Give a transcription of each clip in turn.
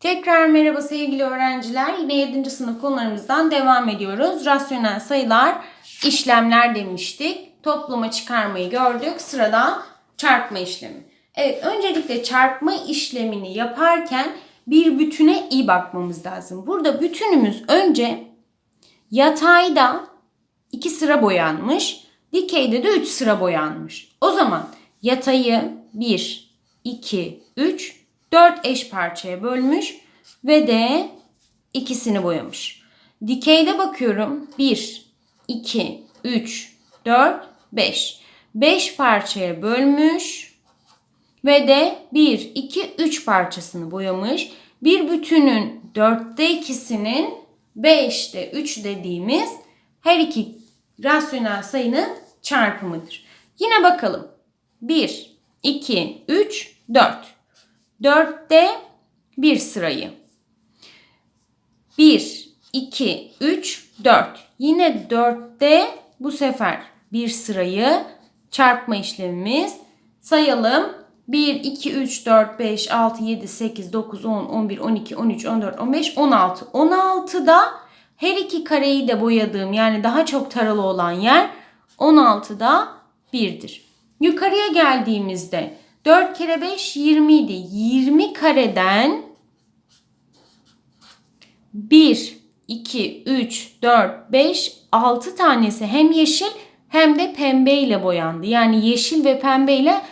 Tekrar merhaba sevgili öğrenciler. Yine 7. sınıf konularımızdan devam ediyoruz. Rasyonel sayılar, işlemler demiştik. Topluma çıkarmayı gördük. Sırada çarpma işlemi. Evet, öncelikle çarpma işlemini yaparken bir bütüne iyi bakmamız lazım. Burada bütünümüz önce yatayda 2 sıra boyanmış, dikeyde de 3 sıra boyanmış. O zaman yatayı 1, 2, 3, 4 eş parçaya bölmüş ve de ikisini boyamış. Dikeyde bakıyorum 1, 2, 3, 4, 5. 5 parçaya bölmüş ve de 1, 2, 3 parçasını boyamış. Bir bütünün 4'te ikisinin 5'te 3 dediğimiz her iki rasyonel sayının çarpımıdır. Yine bakalım. 1, 2, 3, 4. 4'te bir sırayı. 1, 2, 3, 4. Yine 4'te bu sefer bir sırayı çarpma işlemimiz. Sayalım. 1, 2, 3, 4, 5, 6, 7, 8, 9, 10, 11, 12, 13, 14, 15, 16. 16'da her iki kareyi de boyadığım yani daha çok taralı olan yer 16'da 1'dir. Yukarıya geldiğimizde 4 kere 5 20 idi. 20 kareden 1, 2, 3, 4, 5, 6 tanesi hem yeşil hem de pembe ile boyandı. Yani yeşil ve pembe ile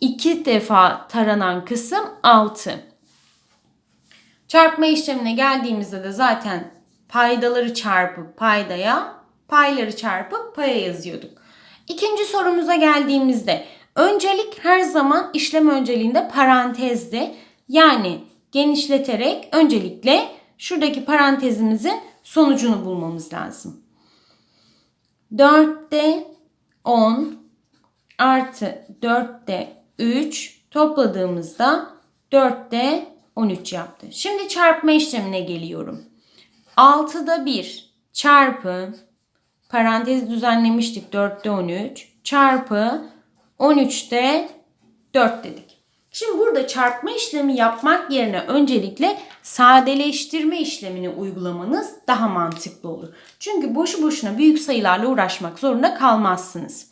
iki defa taranan kısım 6. Çarpma işlemine geldiğimizde de zaten paydaları çarpıp paydaya, payları çarpıp paya yazıyorduk. İkinci sorumuza geldiğimizde öncelik her zaman işlem önceliğinde parantezdi. Yani genişleterek öncelikle şuradaki parantezimizin sonucunu bulmamız lazım. 4'te 10 artı 4'te 3 topladığımızda 4'te 13 yaptı. Şimdi çarpma işlemine geliyorum. 6'da 1 çarpı parantez düzenlemiştik 4'te 13 çarpı 13'te 4 dedik. Şimdi burada çarpma işlemi yapmak yerine öncelikle sadeleştirme işlemini uygulamanız daha mantıklı olur. Çünkü boşu boşuna büyük sayılarla uğraşmak zorunda kalmazsınız.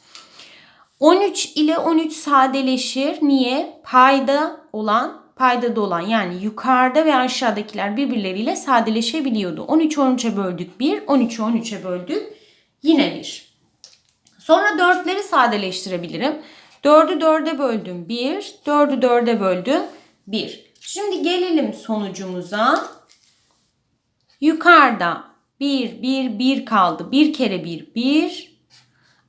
13 ile 13 sadeleşir. Niye? Payda olan, paydada olan yani yukarıda ve aşağıdakiler birbirleriyle sadeleşebiliyordu. 13'ü 13'e böldük 1, 13'ü 13'e böldük yine 1. Sonra 4'leri sadeleştirebilirim. 4'ü 4'e böldüm 1, 4'ü 4'e böldüm 1. Şimdi gelelim sonucumuza. Yukarıda 1, 1, 1 kaldı. 1 kere 1, 1.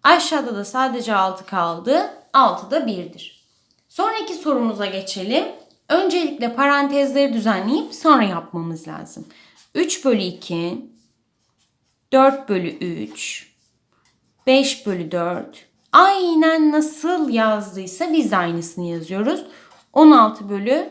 Aşağıda da sadece 6 kaldı. 6 da 1'dir. Sonraki sorumuza geçelim. Öncelikle parantezleri düzenleyip sonra yapmamız lazım. 3 bölü 2, 4 bölü 3, 5 bölü 4. Aynen nasıl yazdıysa biz de aynısını yazıyoruz. 16 bölü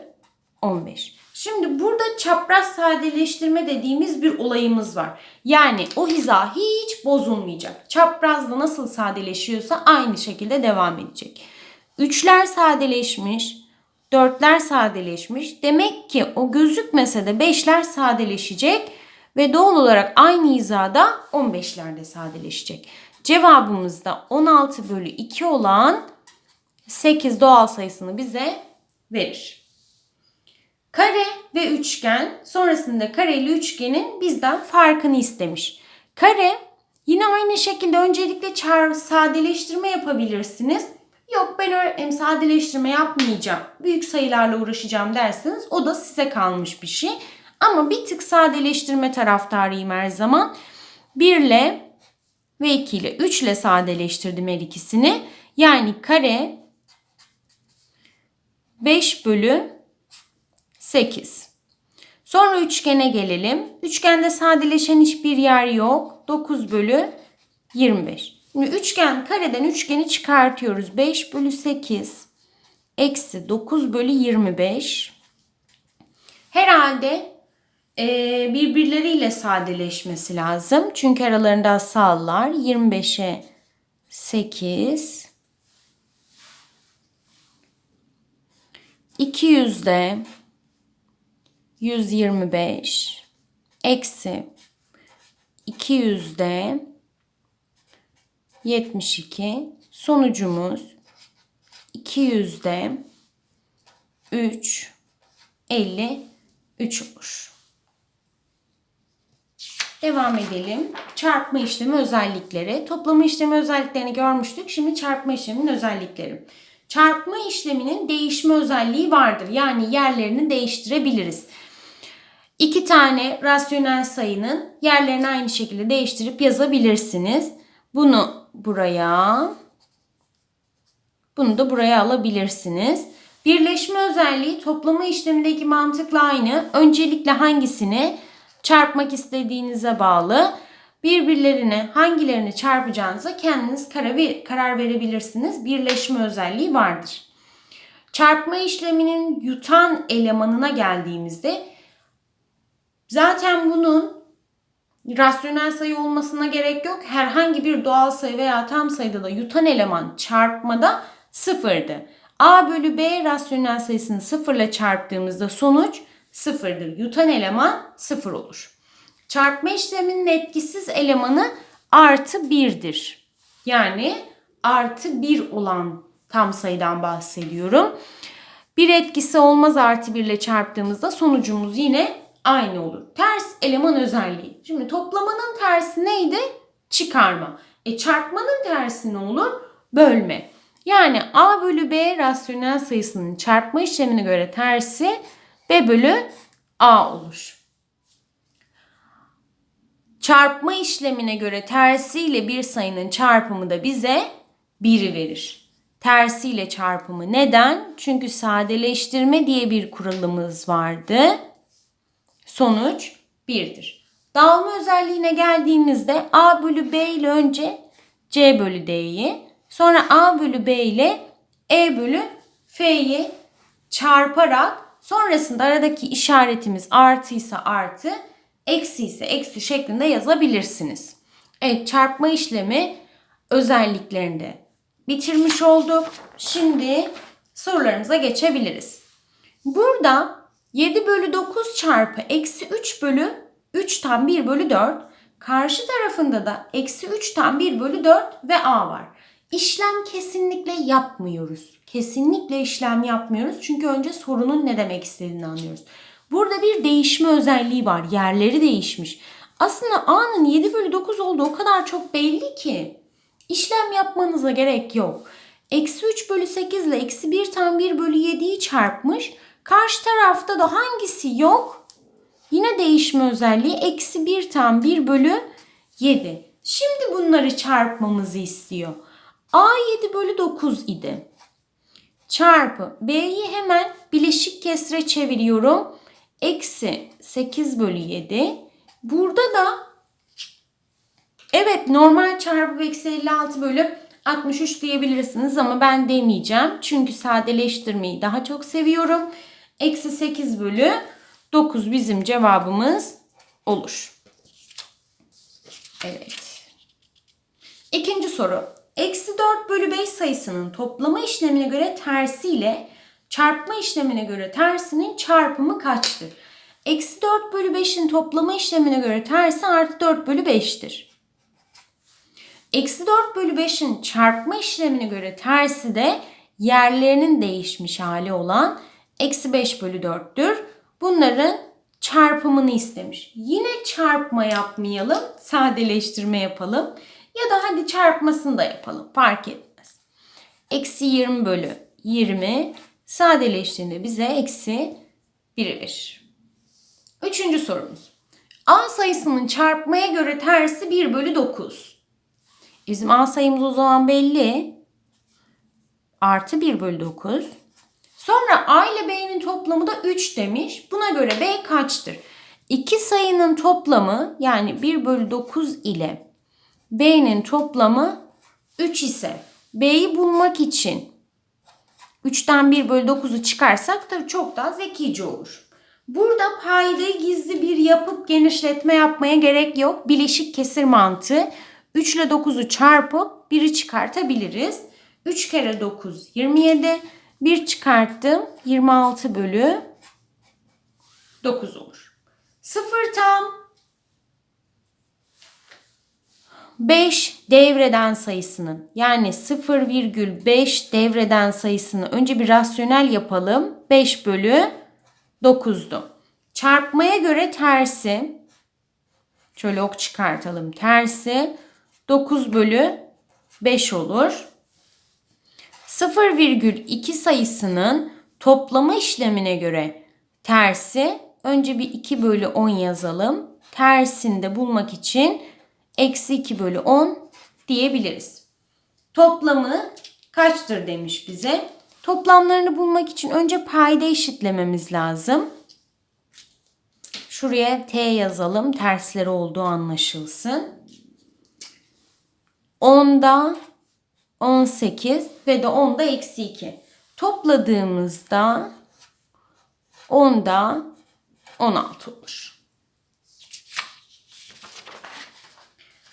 15. Şimdi burada çapraz sadeleştirme dediğimiz bir olayımız var. Yani o hiza hiç bozulmayacak. Çaprazda nasıl sadeleşiyorsa aynı şekilde devam edecek. Üçler sadeleşmiş, dörtler sadeleşmiş. Demek ki o gözükmese de beşler sadeleşecek ve doğal olarak aynı hizada 15'ler de sadeleşecek. Cevabımız da 16 bölü 2 olan 8 doğal sayısını bize verir. Kare ve üçgen sonrasında kareli üçgenin bizden farkını istemiş. Kare yine aynı şekilde öncelikle çar sadeleştirme yapabilirsiniz. Yok ben öğretmenim sadeleştirme yapmayacağım. Büyük sayılarla uğraşacağım derseniz o da size kalmış bir şey. Ama bir tık sadeleştirme taraftarıyım her zaman. 1 ile ve 2 ile 3 ile sadeleştirdim her ikisini. Yani kare 5 bölü 8. Sonra üçgene gelelim. Üçgende sadeleşen hiçbir yer yok. 9 bölü 25. Şimdi üçgen kareden üçgeni çıkartıyoruz. 5 bölü 8 eksi 9 bölü 25. Herhalde birbirleriyle sadeleşmesi lazım. Çünkü aralarında asallar. 25'e 8 200'de 125 eksi 200'de 72 sonucumuz 200'de 3 53 olur. Devam edelim. Çarpma işlemi özellikleri. Toplama işlemi özelliklerini görmüştük. Şimdi çarpma işleminin özellikleri. Çarpma işleminin değişme özelliği vardır. Yani yerlerini değiştirebiliriz. İki tane rasyonel sayının yerlerini aynı şekilde değiştirip yazabilirsiniz. Bunu buraya, bunu da buraya alabilirsiniz. Birleşme özelliği toplama işlemindeki mantıkla aynı. Öncelikle hangisini çarpmak istediğinize bağlı. Birbirlerine hangilerini çarpacağınıza kendiniz karar verebilirsiniz. Birleşme özelliği vardır. Çarpma işleminin yutan elemanına geldiğimizde zaten bunun rasyonel sayı olmasına gerek yok. Herhangi bir doğal sayı veya tam sayıda da yutan eleman çarpmada sıfırdı. A bölü B rasyonel sayısını sıfırla çarptığımızda sonuç sıfırdır. Yutan eleman sıfır olur. Çarpma işleminin etkisiz elemanı artı birdir. Yani artı bir olan tam sayıdan bahsediyorum. Bir etkisi olmaz artı birle çarptığımızda sonucumuz yine aynı olur. Ters eleman özelliği. Şimdi toplamanın tersi neydi? Çıkarma. E çarpmanın tersi ne olur? Bölme. Yani A bölü B rasyonel sayısının çarpma işlemine göre tersi B bölü A olur. Çarpma işlemine göre tersiyle bir sayının çarpımı da bize 1'i verir. Tersiyle çarpımı neden? Çünkü sadeleştirme diye bir kuralımız vardı. Sonuç 1'dir. Dağılma özelliğine geldiğimizde A bölü B ile önce C bölü D'yi sonra A bölü B ile E bölü F'yi çarparak sonrasında aradaki işaretimiz artıysa artı, eksi ise eksi şeklinde yazabilirsiniz. Evet çarpma işlemi özelliklerinde bitirmiş olduk. Şimdi sorularımıza geçebiliriz. Burada 7 bölü 9 çarpı eksi 3 bölü 3'ten 1 bölü 4. Karşı tarafında da eksi 3'ten 1 bölü 4 ve a var. İşlem kesinlikle yapmıyoruz. Kesinlikle işlem yapmıyoruz. Çünkü önce sorunun ne demek istediğini anlıyoruz. Burada bir değişme özelliği var. Yerleri değişmiş. Aslında a'nın 7 bölü 9 olduğu o kadar çok belli ki. İşlem yapmanıza gerek yok. Eksi 3 bölü 8 ile eksi 1 tam 1 bölü 7'yi çarpmış. Karşı tarafta da hangisi yok? Yine değişme özelliği eksi 1 tam 1 bölü 7. Şimdi bunları çarpmamızı istiyor. A 7 bölü 9 idi. Çarpı B'yi hemen bileşik kesre çeviriyorum. Eksi 8 bölü 7. Burada da evet normal çarpı eksi 56 bölü 63 diyebilirsiniz ama ben demeyeceğim. Çünkü sadeleştirmeyi daha çok seviyorum. Eksi 8 bölü 9 bizim cevabımız olur. Evet. İkinci soru. Eksi 4 bölü 5 sayısının toplama işlemine göre tersiyle çarpma işlemine göre tersinin çarpımı kaçtır? Eksi 4 bölü 5'in toplama işlemine göre tersi artı 4 bölü 5'tir. Eksi 4 bölü 5'in çarpma işlemine göre tersi de yerlerinin değişmiş hali olan eksi 5 bölü 4'tür. Bunların çarpımını istemiş. Yine çarpma yapmayalım, sadeleştirme yapalım. Ya da hadi çarpmasını da yapalım, fark etmez. Eksi 20 bölü 20 sadeleştiğinde bize eksi 1 verir. Üçüncü sorumuz. A sayısının çarpmaya göre tersi 1 bölü 9. Bizim A sayımız o zaman belli. Artı 1 bölü 9. Sonra A ile B'nin toplamı da 3 demiş. Buna göre B kaçtır? İki sayının toplamı yani 1 bölü 9 ile B'nin toplamı 3 ise B'yi bulmak için 3'ten 1 bölü 9'u çıkarsak tabii çok daha zekice olur. Burada paydayı gizli bir yapıp genişletme yapmaya gerek yok. Bileşik kesir mantığı. 3 ile 9'u çarpıp 1'i çıkartabiliriz. 3 kere 9 27. 1 çıkarttım. 26 bölü 9 olur. 0 tam 5 devreden sayısının yani 0,5 devreden sayısını önce bir rasyonel yapalım. 5 bölü 9'du. Çarpmaya göre tersi şöyle ok çıkartalım. Tersi 9 bölü 5 olur. 0,2 sayısının toplama işlemine göre tersi önce bir 2 bölü 10 yazalım. Tersini de bulmak için eksi 2 bölü 10 diyebiliriz. Toplamı kaçtır demiş bize. Toplamlarını bulmak için önce payda eşitlememiz lazım. Şuraya t yazalım. Tersleri olduğu anlaşılsın. 10'da 18 ve de 10'da eksi 2. Topladığımızda 10'da 16 olur.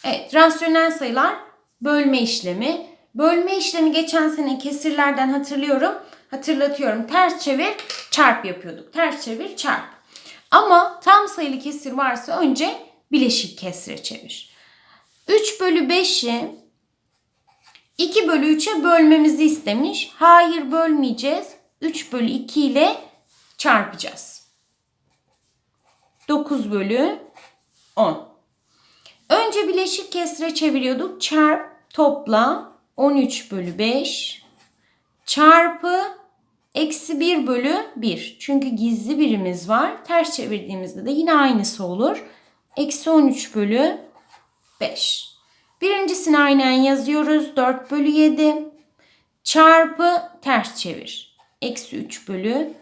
Evet, rasyonel sayılar bölme işlemi. Bölme işlemi geçen sene kesirlerden hatırlıyorum. Hatırlatıyorum. Ters çevir, çarp yapıyorduk. Ters çevir, çarp. Ama tam sayılı kesir varsa önce bileşik kesire çevir. 3 bölü 5'i 2 bölü 3'e bölmemizi istemiş. Hayır bölmeyeceğiz. 3 bölü 2 ile çarpacağız. 9 bölü 10. Önce bileşik kesire çeviriyorduk. Çarp, topla 13 bölü 5 çarpı eksi 1 bölü 1. Çünkü gizli birimiz var. Ters çevirdiğimizde de yine aynısı olur. Eksi 13 bölü 5. Birincisini aynen yazıyoruz. 4 bölü 7 çarpı ters çevir. Eksi 3 bölü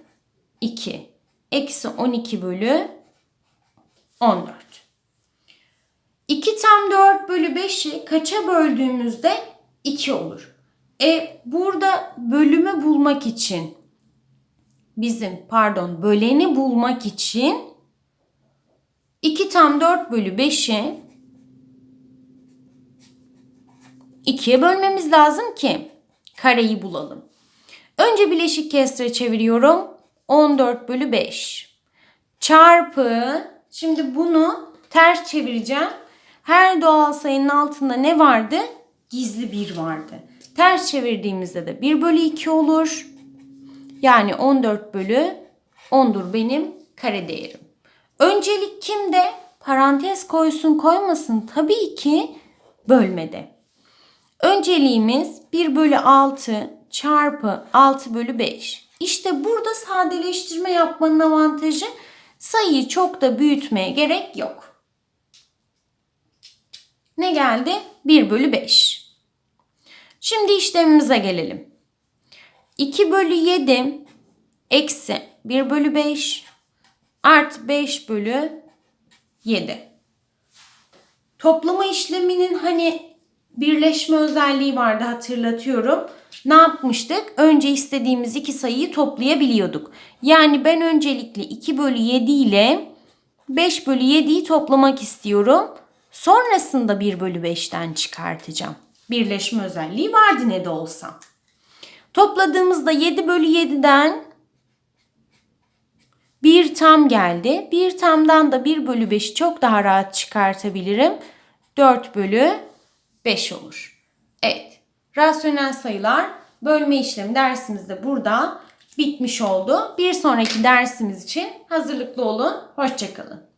2. Eksi 12 bölü 14. 2 tam 4 bölü 5'i kaça böldüğümüzde 2 olur. E burada bölümü bulmak için bizim pardon böleni bulmak için 2 tam 4 bölü 5'i 2'ye bölmemiz lazım ki kareyi bulalım. Önce bileşik kesre çeviriyorum. 14 bölü 5 çarpı şimdi bunu ters çevireceğim. Her doğal sayının altında ne vardı? Gizli 1 vardı. Ters çevirdiğimizde de 1 bölü 2 olur. Yani 14 bölü 10'dur benim kare değerim. Öncelik kimde? Parantez koysun koymasın tabii ki bölmede. Önceliğimiz 1 bölü 6 çarpı 6 bölü 5. İşte burada sadeleştirme yapmanın avantajı sayıyı çok da büyütmeye gerek yok. Ne geldi? 1 bölü 5. Şimdi işlemimize gelelim. 2 bölü 7 eksi 1 bölü 5 artı 5 bölü 7. Toplama işleminin hani birleşme özelliği vardı hatırlatıyorum. Ne yapmıştık? Önce istediğimiz iki sayıyı toplayabiliyorduk. Yani ben öncelikle 2 bölü 7 ile 5 bölü 7'yi toplamak istiyorum. Sonrasında 1 bölü 5'ten çıkartacağım. Birleşme özelliği vardı ne de olsa. Topladığımızda 7 bölü 7'den 1 tam geldi. 1 tamdan da 1 bölü 5'i çok daha rahat çıkartabilirim. 4 bölü 5 olur. Evet. Rasyonel sayılar bölme işlemi dersimiz de burada bitmiş oldu. Bir sonraki dersimiz için hazırlıklı olun. Hoşçakalın.